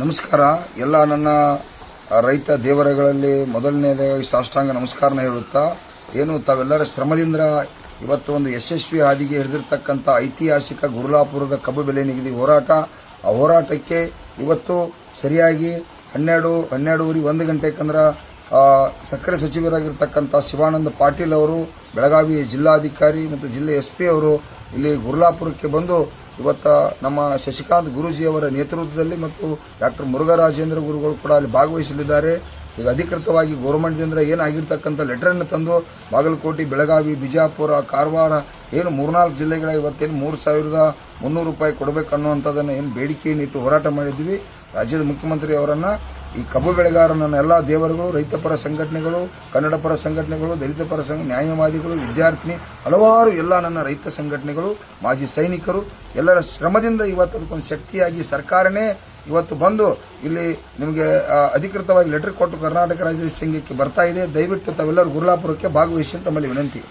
ನಮಸ್ಕಾರ. ಎಲ್ಲ ನನ್ನ ರೈತ ದೇವರಗಳಲ್ಲಿ ಮೊದಲನೇದಾಗಿ ಸಾಷ್ಟಾಂಗ ನಮಸ್ಕಾರನ ಹೇಳುತ್ತಾ, ಏನು ತಾವೆಲ್ಲರ ಶ್ರಮದಿಂದ ಇವತ್ತು ಒಂದು ಯಶಸ್ವಿ ಹಾದಿಗೆ ಹಿಡಿದಿರ್ತಕ್ಕಂಥ ಐತಿಹಾಸಿಕ ಗುರುಲಾಪುರದ ಕಬ್ಬು ಬೆಲೆ ನಿಗದಿ ಹೋರಾಟ, ಆ ಹೋರಾಟಕ್ಕೆ ಇವತ್ತು ಸರಿಯಾಗಿ ಹನ್ನೆರಡು, ಹನ್ನೆರಡೂವರೆ ಒಂದು ಗಂಟೆಕಂದ್ರೆ ಸಕ್ಕರೆ ಸಚಿವರಾಗಿರ್ತಕ್ಕಂಥ ಶಿವಾನಂದ ಪಾಟೀಲ್ ಅವರು, ಬೆಳಗಾವಿ ಜಿಲ್ಲಾಧಿಕಾರಿ ಮತ್ತು ಜಿಲ್ಲೆ ಎಸ್ ಪಿ ಅವರು ಇಲ್ಲಿ ಗುರುಲಾಪುರಕ್ಕೆ ಬಂದು ಇವತ್ತ ನಮ್ಮ ಶಶಿಕಾಂತ್ ಗುರೂಜಿ ಅವರ ನೇತೃತ್ವದಲ್ಲಿ ಮತ್ತು ಡಾಕ್ಟರ್ ಮುರುಘರಾಜೇಂದ್ರ ಗುರುಗಳು ಕೂಡ ಅಲ್ಲಿ ಭಾಗವಹಿಸಲಿದ್ದಾರೆ. ಈಗ ಅಧಿಕೃತವಾಗಿ ಗೌರ್ಮೆಂಟ್ದಿಂದ ಏನಾಗಿರ್ತಕ್ಕಂಥ ಲೆಟರನ್ನು ತಂದು ಬಾಗಲಕೋಟೆ, ಬೆಳಗಾವಿ, ಬಿಜಾಪುರ, ಕಾರವಾರ ಏನು ಮೂರ್ನಾಲ್ಕು ಜಿಲ್ಲೆಗಳ ಇವತ್ತೇನು ಮೂರು ಸಾವಿರದ ಮುನ್ನೂರು ರೂಪಾಯಿ ಕೊಡಬೇಕು ಅನ್ನುವಂಥದ್ದನ್ನು ಏನು ಬೇಡಿಕೆಯನ್ನು ಇಟ್ಟು ಹೋರಾಟ ಮಾಡಿದ್ವಿ. ರಾಜ್ಯದ ಮುಖ್ಯಮಂತ್ರಿ ಅವರನ್ನು ಈ ಕಬ್ಬು ಬೆಳೆಗಾರ ನನ್ನ ಎಲ್ಲ ದೇವರುಗಳು ರೈತಪರ ಸಂಘಟನೆಗಳು, ಕನ್ನಡ ಪರ ಸಂಘಟನೆಗಳು, ದಲಿತ ಪರ ಸಂಘ, ನ್ಯಾಯವಾದಿಗಳು, ವಿದ್ಯಾರ್ಥಿನಿ, ಹಲವಾರು ಎಲ್ಲ ನನ್ನ ರೈತ ಸಂಘಟನೆಗಳು, ಮಾಜಿ ಸೈನಿಕರು, ಎಲ್ಲರ ಶ್ರಮದಿಂದ ಇವತ್ತು ಅದಕ್ಕೊಂದು ಶಕ್ತಿಯಾಗಿ ಸರ್ಕಾರನೇ ಇವತ್ತು ಬಂದು ಇಲ್ಲಿ ನಿಮಗೆ ಅಧಿಕೃತವಾಗಿ ಲೆಟರ್ ಕೊಟ್ಟು ಕರ್ನಾಟಕ ರಾಜ್ಯ ಸಂಘಕ್ಕೆ ಬರ್ತಾ ಇದೆ. ದಯವಿಟ್ಟು ತಾವೆಲ್ಲರೂ ಗುರುಲಾಪುರಕ್ಕೆ ಭಾಗವಹಿಸಿ ತಮ್ಮಲ್ಲಿ ವಿನಂತಿ.